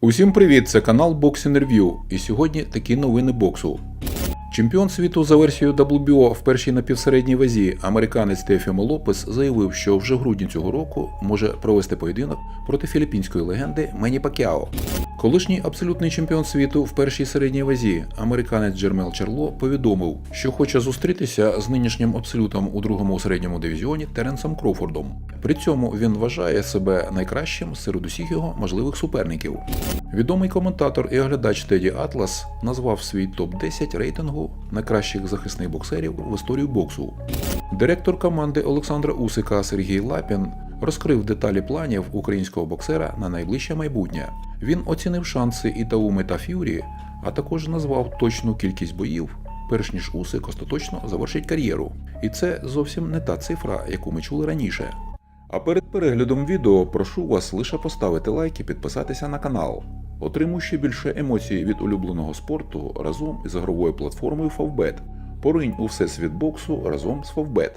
Усім привіт! Це канал Boxing Review. І сьогодні такі новини боксу. Чемпіон світу за версією WBO в першій напівсередній вазі американець Тефімо Лопес заявив, що вже в грудні цього року може провести поєдинок проти філіппінської легенди Мені Пакяо. Колишній абсолютний чемпіон світу в першій середній вазі американець Джермел Чарло повідомив, що хоче зустрітися з нинішнім абсолютом у другому середньому дивізіоні Теренсом Крофордом. При цьому він вважає себе найкращим серед усіх його можливих суперників. Відомий коментатор і оглядач Теді Атлас назвав свій топ-10 рейтингу найкращих захисних боксерів в історію боксу. Директор команди Олександра Усика Сергій Лапін розкрив деталі планів українського боксера на найближче майбутнє. Він оцінив шанси Ітауми та Ф'юрі, а також назвав точну кількість боїв, перш ніж Усик остаточно завершить кар'єру. І це зовсім не та цифра, яку ми чули раніше. А перед переглядом відео прошу вас лише поставити лайк і підписатися на канал. Отримуй ще більше емоцій від улюбленого спорту разом із ігровою платформою Favbet. Поринь у всесвіт боксу разом з Favbet.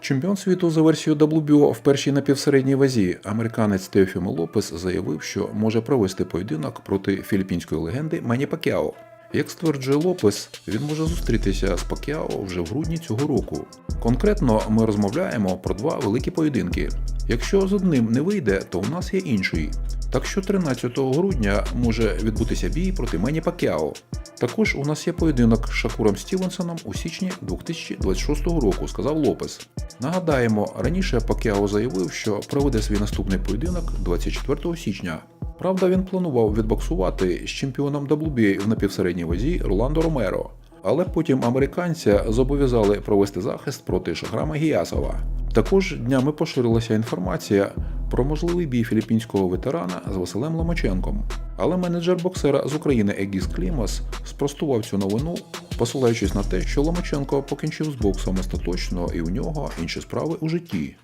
Чемпіон світу за версією WBO в першій напівсередній вазі американець Теофімо Лопес заявив, що може провести поєдинок проти філіппінської легенди Мені Пакяо. Як стверджує Лопес, він може зустрітися з Пакяо вже в грудні цього року. Конкретно ми розмовляємо про два великі поєдинки. Якщо з одним не вийде, то у нас є інший. Так що 13 грудня може відбутися бій проти Мені Пакяо. Також у нас є поєдинок з Шакуром Стівенсоном у січні 2026 року, сказав Лопес. Нагадаємо, раніше Пакяо заявив, що проведе свій наступний поєдинок 24 січня. Правда, він планував відбоксувати з чемпіоном WBA в напівсередній вазі Роландо Ромеро. Але потім американця зобов'язали провести захист проти Шахрама Гіясова. Також днями поширилася інформація про можливий бій філіппінського ветерана з Василем Ломаченком. Але менеджер боксера з України Егіс Клімас спростував цю новину, посилаючись на те, що Ломаченко покінчив з боксом остаточно і у нього інші справи у житті.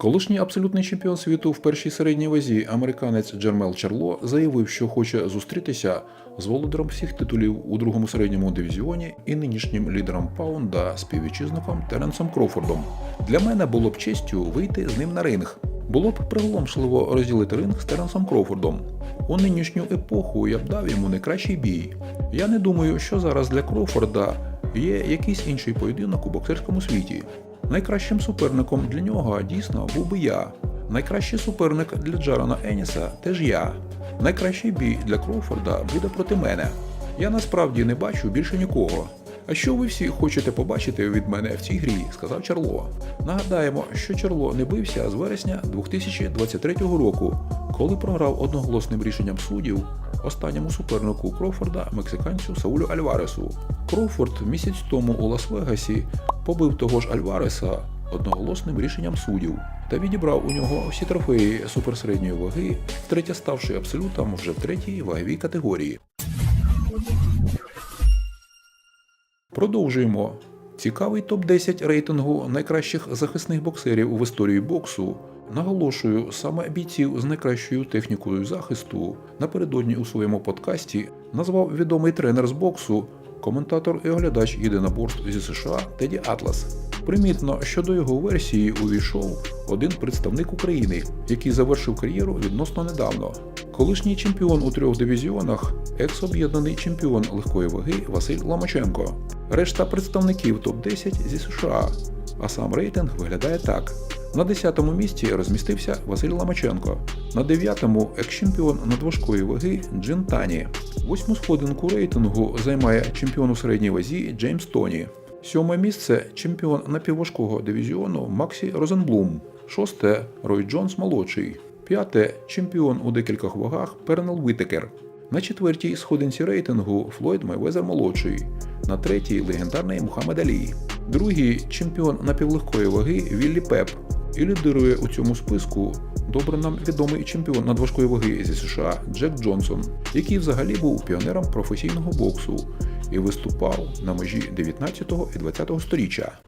Колишній абсолютний чемпіон світу в першій середній вазі американець Джермел Чарло заявив, що хоче зустрітися з володарем всіх титулів у другому середньому дивізіоні і нинішнім лідером паунда співвітчизником Теренсом Крофордом. Для мене було б честю вийти з ним на ринг. Було б приголомшливо розділити ринг з Теренсом Крофордом. У нинішню епоху я б дав йому найкращий бій. Я не думаю, що зараз для Крофорда є якийсь інший поєдинок у боксерському світі. Найкращим суперником для нього дійсно був би я. Найкращий суперник для Джарана Еніса теж я. Найкращий бій для Кроуфорда буде проти мене. Я насправді не бачу більше нікого. А що ви всі хочете побачити від мене в цій грі? сказав Чарло. Нагадаємо, що Чарло не бився з вересня 2023 року, коли програв одноголосним рішенням суддів останньому супернику Кроуфорда, мексиканцю Саулю Альваресу. Кроуфорд місяць тому у Лас-Вегасі побив того ж Альвареса одноголосним рішенням суддів та відібрав у нього всі трофеї суперсередньої ваги, втретє ставши абсолютом вже в третій ваговій категорії. Продовжуємо. Цікавий топ-10 рейтингу найкращих захисних боксерів в історії боксу. Наголошую, саме бійців з найкращою технікою захисту напередодні у своєму подкасті назвав відомий тренер з боксу, коментатор і оглядач єдиноборств зі США Теді Атлас. Примітно, що до його версії увійшов один представник України, який завершив кар'єру відносно недавно. Колишній чемпіон у трьох дивізіонах, екс-об'єднаний чемпіон легкої ваги Василь Ломаченко. Решта представників топ-10 зі США. А сам рейтинг виглядає так. На 10-му місці розмістився Василь Ломаченко. На 9-му екс-чемпіон надважкої ваги Джин Тані. Восьму сходинку рейтингу займає чемпіон у середній вазі Джеймс Тоні. Сьоме місце чемпіон напівважкого дивізіону Максі Розенблум. Шосте Рой Джонс молодший. П'яте чемпіон у декількох вагах Пернел Вітекер. На четвертій сходинці рейтингу Флойд Майвезер молодший. На третій легендарний Мухаммед Алі. Другий чемпіон напівлегкої ваги Віллі Пеп. І лідирує у цьому списку добре нам відомий чемпіон надважкої ваги зі США Джек Джонсон, який взагалі був піонером професійного боксу і виступав на межі 19 і 20 століття.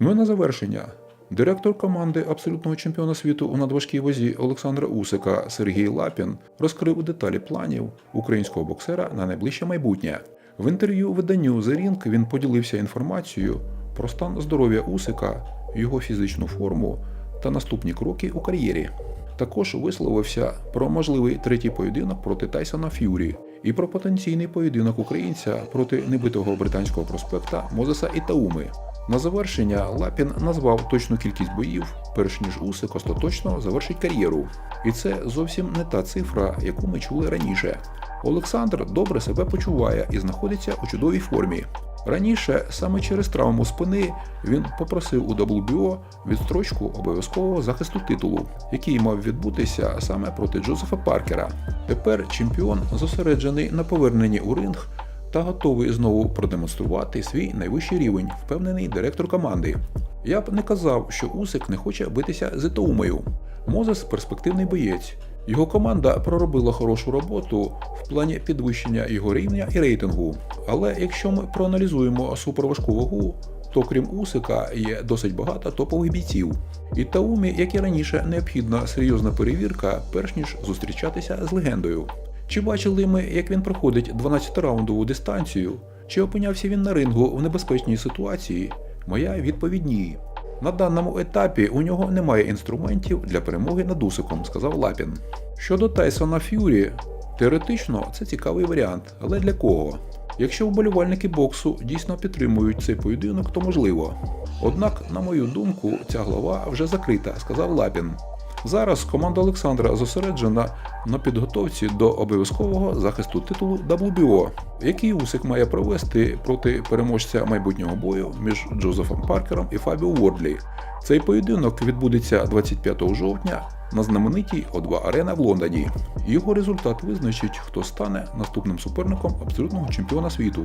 Ну і на завершення. Директор команди абсолютного чемпіона світу у надважкій вазі Олександра Усика Сергій Лапін розкрив деталі планів українського боксера на найближче майбутнє. В інтерв'ю виданню The Ring він поділився інформацією про стан здоров'я Усика, його фізичну форму та наступні кроки у кар'єрі. Також висловився про можливий третій поєдинок проти Тайсона Ф'юрі і про потенційний поєдинок українця проти небитого британського проспекта Мозеса Ітауми. На завершення Лапін назвав точну кількість боїв, перш ніж Усик остаточно завершить кар'єру. І це зовсім не та цифра, яку ми чули раніше. Олександр добре себе почуває і знаходиться у чудовій формі. Раніше, саме через травму спини, він попросив у WBO відстрочку обов'язкового захисту титулу, який мав відбутися саме проти Джозефа Паркера. Тепер чемпіон зосереджений на поверненні у ринг та готовий знову продемонструвати свій найвищий рівень, впевнений директор команди. Я б не казав, що Усик не хоче битися з Ітаумою. Мозес перспективний боєць. Його команда проробила хорошу роботу в плані підвищення його рівня і рейтингу. Але якщо ми проаналізуємо суперважку вагу, то крім Усика є досить багато топових бійців. І Таумі, як і раніше, необхідна серйозна перевірка, перш ніж зустрічатися з легендою. Чи бачили ми, як він проходить 12-раундову дистанцію? Чи опинявся він на рингу в небезпечній ситуації? Моя відповідь ні. На даному етапі у нього немає інструментів для перемоги над Усиком, сказав Лапін. Щодо Тайсона Ф'юрі, теоретично це цікавий варіант, але для кого? Якщо вболівальники боксу дійсно підтримують цей поєдинок, то можливо. Однак, на мою думку, ця глава вже закрита, сказав Лапін. Зараз команда Олександра зосереджена на підготовці до обов'язкового захисту титулу WBO, який Усик має провести проти переможця майбутнього бою між Джозефом Паркером і Фабіо Вордлі. Цей поєдинок відбудеться 25 жовтня на знаменитій О2 Арена в Лондоні. Його результат визначить, хто стане наступним суперником абсолютного чемпіона світу.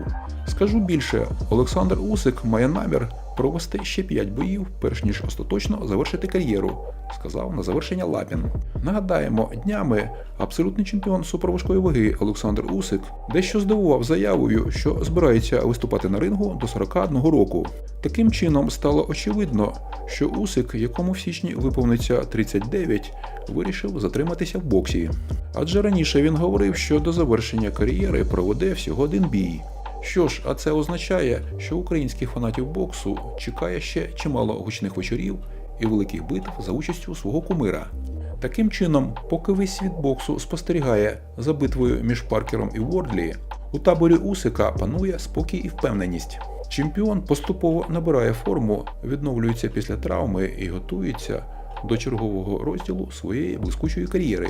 Скажу більше, Олександр Усик має намір провести ще 5 боїв, перш ніж остаточно завершити кар'єру, сказав на завершення Лапін. Нагадаємо, днями абсолютний чемпіон суперважкої ваги Олександр Усик дещо здивував заявою, що збирається виступати на рингу до 41 року. Таким чином стало очевидно, що Усик, якому в січні виповниться 39, вирішив затриматися в боксі. Адже раніше він говорив, що до завершення кар'єри проведе всього один бій. Що ж, а це означає, що українських фанатів боксу чекає ще чимало гучних вечорів і великих битв за участю свого кумира. Таким чином, поки весь світ боксу спостерігає за битвою між Паркером і Вордлі, у таборі Усика панує спокій і впевненість. Чемпіон поступово набирає форму, відновлюється після травми і готується до чергового розділу своєї блискучої кар'єри.